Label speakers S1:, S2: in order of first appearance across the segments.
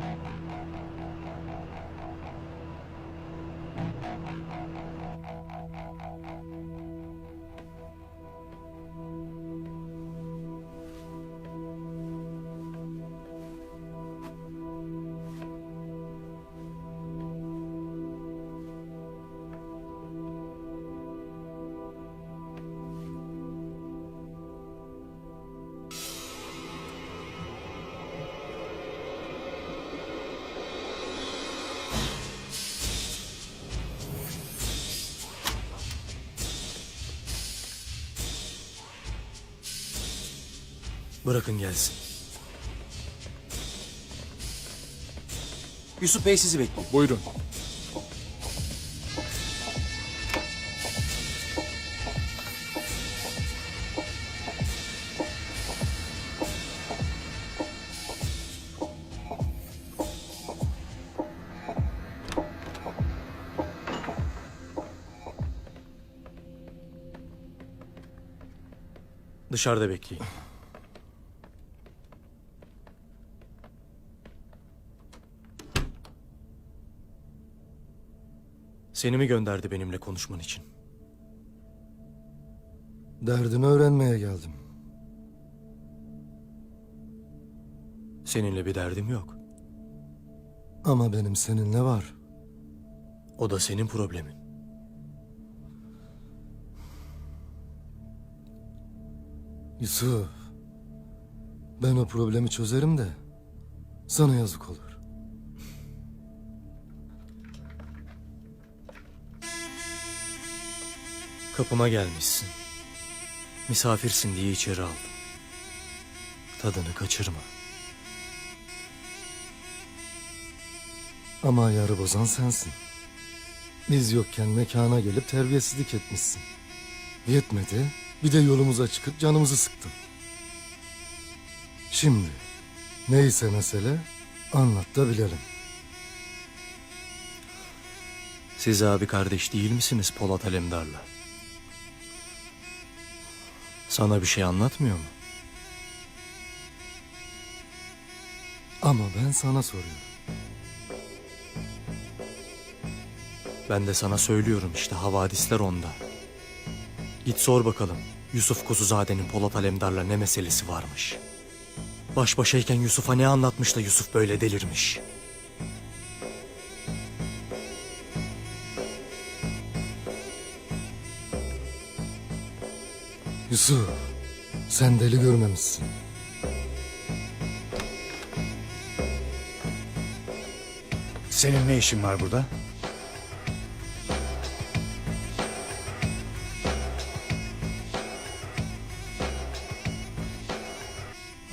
S1: Thank you. Bırakın gelsin.
S2: Yusuf Bey sizi bekliyor.
S3: Buyurun.
S1: Dışarıda bekleyin. Seni mi gönderdi benimle konuşman için?
S4: Derdini öğrenmeye geldim.
S1: Seninle bir derdim yok.
S4: Ama benim seninle var.
S1: O da senin problemin.
S4: Yusuf. Ben o problemi çözerim de sana yazık olur.
S1: Kapıma gelmişsin. Misafirsin diye içeri aldım. Tadını kaçırma.
S4: Ama ayarı bozan sensin. Biz yokken mekana gelip terbiyesizlik etmişsin. Yetmedi, bir de yolumuza çıkıp canımızı sıktın. Şimdi neyse mesele anlat da bilelim.
S1: Siz abi kardeş değil misiniz Polat Alemdar'la? Sana bir şey anlatmıyor mu?
S4: Ama ben sana soruyorum.
S1: Ben de sana söylüyorum işte havadisler onda. Git sor bakalım Yusuf Kuzuzade'nin Polat Alemdar'la ne meselesi varmış. Baş başayken Yusuf'a ne anlatmış da Yusuf böyle delirmiş.
S4: Yusuf, sen deli görmemişsin.
S3: Senin ne işin var burada?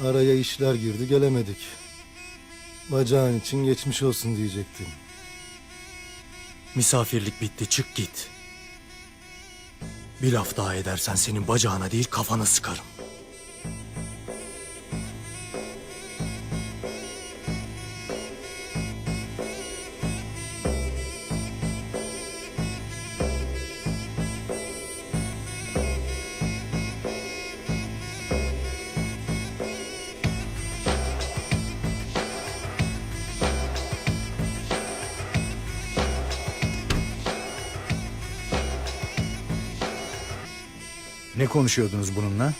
S4: Araya işler girdi gelemedik. Bacağın için geçmiş olsun diyecektim.
S1: Misafirlik bitti çık git. Bir laf daha edersen senin bacağına değil kafana sıkarım.
S3: Ne konuşuyordunuz bununla?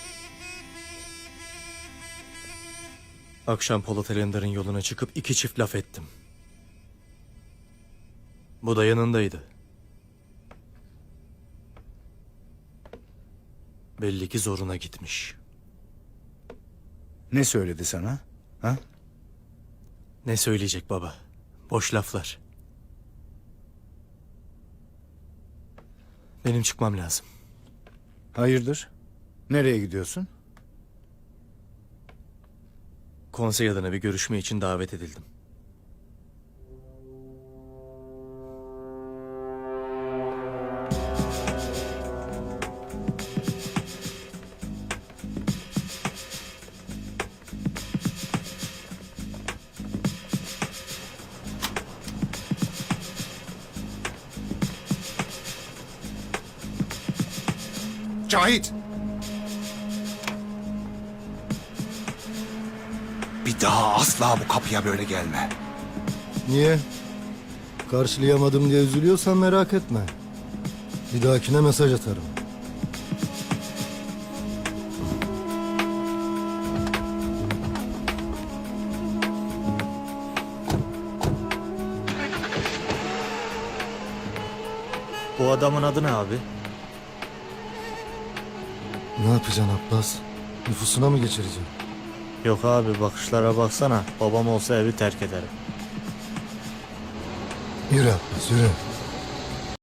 S1: Akşam Polat Alemdar'ın yoluna çıkıp iki çift laf ettim. Bu da yanındaydı. Belli ki zoruna gitmiş.
S3: Ne söyledi sana? Ha?
S1: Ne söyleyecek baba? Boş laflar. Benim çıkmam lazım.
S3: Hayırdır? Nereye gidiyorsun?
S1: Konsey adına bir görüşme için davet edildim.
S5: Cahit! Bir daha asla bu kapıya böyle gelme.
S4: Niye? Karşılayamadım diye üzülüyorsan merak etme. Bir dahakine mesaj atarım.
S2: Bu adamın adı ne abi?
S4: Ne yapacaksın Abbas? Nüfusuna mı geçireceksin?
S2: Yok abi bakışlara baksana. Babam olsa evi terk ederim.
S4: Yürü Abbas yürü.